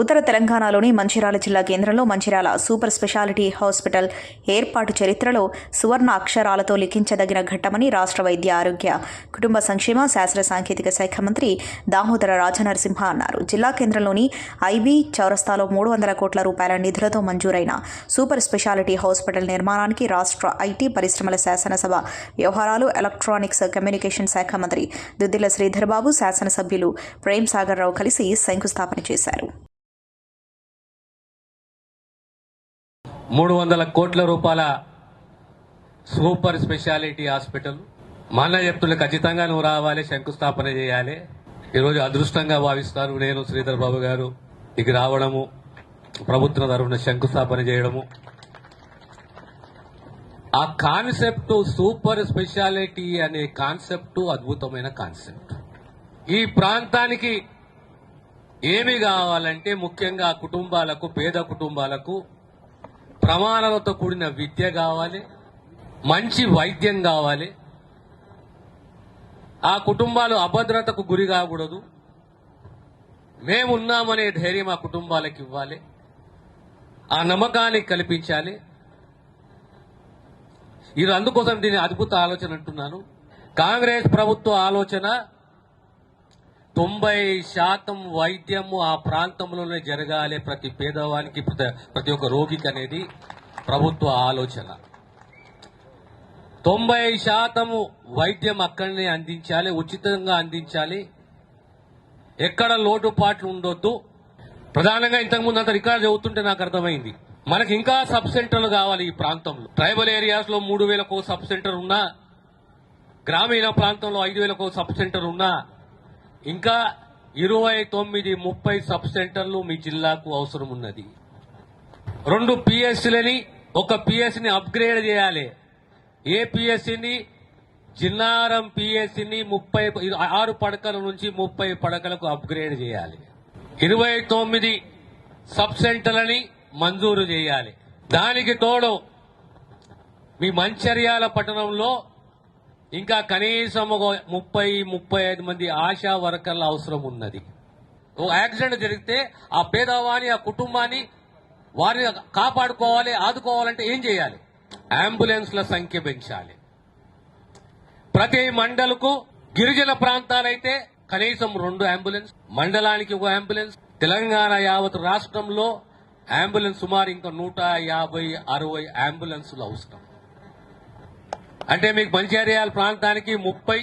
ఉత్తర తెలంగాణలోని మంచిరాల జిల్లా కేంద్రంలో మంచిరాల సూపర్ స్పెషాలిటీ హాస్పిటల్ ఏర్పాటు చరిత్రలో సువర్ణ అక్షరాలతో లిఖించదగిన ఘట్టమని రాష్ట్ర వైద్య ఆరోగ్య కుటుంబ సంక్షేమ శాస్త్ర సాంకేతిక శాఖ మంత్రి దామోదర రాజనరసింహ అన్నారు జిల్లా కేంద్రంలోని ఐబీ చౌరస్తాలో మూడు వందల కోట్ల రూపాయల నిధులతో మంజూరైన సూపర్ స్పెషాలిటీ హాస్పిటల్ నిర్మాణానికి రాష్ట్ర ఐటీ పరిశ్రమల శాసనసభ వ్యవహారాలు ఎలక్ట్రానిక్స్ కమ్యూనికేషన్ శాఖ మంత్రి దుద్దిల శ్రీధర్బాబు శాసనసభ్యులు ప్రేమ్ సాగర్ రావు కలిసి శంకుస్థాపన చేశారు మూడు వందల కోట్ల రూపాయల సూపర్ స్పెషాలిటీ హాస్పిటల్ మా అన్న చెప్తుండే ఖచ్చితంగా నువ్వు రావాలి శంకుస్థాపన చేయాలి ఈరోజు అదృష్టంగా భావిస్తాను నేను శ్రీధర్ బాబు గారు ఇక రావడము ప్రభుత్వం తరఫున శంకుస్థాపన చేయడము ఆ కాన్సెప్ట్ సూపర్ స్పెషాలిటీ అనే కాన్సెప్ట్ అద్భుతమైన కాన్సెప్ట్ ఈ ప్రాంతానికి ఏమి కావాలంటే ముఖ్యంగా కుటుంబాలకు పేద కుటుంబాలకు ప్రమాణాలతో కూడిన విద్య కావాలి మంచి వైద్యం కావాలి ఆ కుటుంబాలు అభద్రతకు గురి కాకూడదు మేమున్నామనే ధైర్యం ఆ కుటుంబాలకు ఇవ్వాలి ఆ నమ్మకాన్ని కల్పించాలి ఇది అందుకోసం దీని అద్భుత ఆలోచన అంటున్నాను కాంగ్రెస్ ప్రభుత్వ ఆలోచన తొంభై శాతం వైద్యము ఆ ప్రాంతంలోనే జరగాలి ప్రతి పేదవానికి ప్రతి ఒక్క రోగికి అనేది ప్రభుత్వ ఆలోచన తొంభై శాతము వైద్యం అక్కడనే అందించాలి ఉచితంగా అందించాలి ఎక్కడ లోటుపాట్లు ఉండొద్దు ప్రధానంగా ఇంతకుముందు అంత రికార్డు చదువుతుంటే నాకు అర్థమైంది మనకి ఇంకా సబ్ సెంటర్లు కావాలి ఈ ప్రాంతంలో ట్రైబల్ ఏరియాస్ లో మూడు వేలకు సబ్ సెంటర్ ఉన్నా గ్రామీణ ప్రాంతంలో ఐదు వేలకు సబ్ సెంటర్ ఉన్నా ఇంకా ఇరవై తొమ్మిది ముప్పై సబ్ సెంటర్లు మీ జిల్లాకు అవసరం ఉన్నది రెండు పిఎస్సీలని ఒక పిఎస్సిని అప్గ్రేడ్ చేయాలి ఏ పిఎస్సీని జిల్లారం పిఎస్సీని ముప్పై ఆరు పడకల నుంచి ముప్పై పడకలకు అప్గ్రేడ్ చేయాలి ఇరవై తొమ్మిది సబ్ సెంటర్లని మంజూరు చేయాలి దానికి తోడు మీ మంచర్యాల పట్టణంలో ఇంకా కనీసం ఒక ముప్పై ముప్పై ఐదు మంది ఆశా వర్కర్ల అవసరం ఉన్నది ఒక యాక్సిడెంట్ జరిగితే ఆ పేదవాణి ఆ కుటుంబాన్ని వారిని కాపాడుకోవాలి ఆదుకోవాలంటే ఏం చేయాలి అంబులెన్స్ల సంఖ్య పెంచాలి ప్రతి మండలకు గిరిజన ప్రాంతాలైతే కనీసం రెండు అంబులెన్స్ మండలానికి ఒక అంబులెన్స్ తెలంగాణ యావత్ రాష్ట్రంలో అంబులెన్స్ సుమారు ఇంకా నూట యాభై అరవై అంబులెన్స్లు అవసరం అంటే మీకు మంచిర్యాల ప్రాంతానికి ముప్పై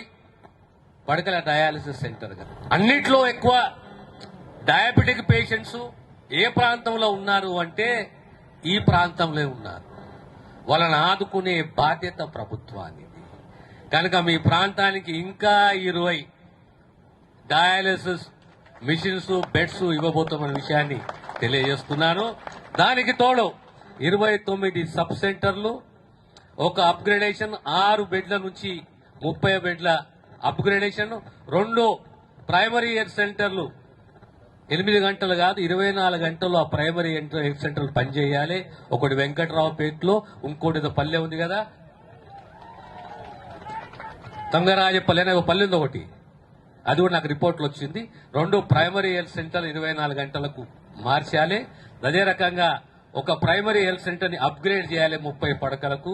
పడకల డయాలసిస్ సెంటర్ అన్నిట్లో ఎక్కువ డయాబెటిక్ పేషెంట్స్ ఏ ప్రాంతంలో ఉన్నారు అంటే ఈ ప్రాంతంలో ఉన్నారు వాళ్ళని ఆదుకునే బాధ్యత ప్రభుత్వానికి కనుక మీ ప్రాంతానికి ఇంకా ఇరవై డయాలసిస్ మిషన్స్ బెడ్స్ ఇవ్వబోతున్న విషయాన్ని తెలియజేస్తున్నాను దానికి తోడు ఇరవై తొమ్మిది సబ్ సెంటర్లు ఒక అప్గ్రేడేషన్ ఆరు బెడ్ల నుంచి ముప్పై బెడ్ల అప్గ్రేడేషన్ రెండు ప్రైమరీ హెల్త్ సెంటర్లు ఎనిమిది గంటలు కాదు ఇరవై నాలుగు గంటలు ఆ ప్రైమరీ హెల్త్ సెంటర్లు పనిచేయాలి ఒకటి వెంకట్రావుపేటలో ఇంకోటి పల్లె ఉంది కదా పల్లె అనే పల్లె ఉంది ఒకటి అది కూడా నాకు రిపోర్ట్లు వచ్చింది రెండు ప్రైమరీ హెల్త్ సెంటర్లు ఇరవై నాలుగు గంటలకు మార్చాలి అదే రకంగా ఒక ప్రైమరీ హెల్త్ సెంటర్ని అప్గ్రేడ్ చేయాలి ముప్పై పడకలకు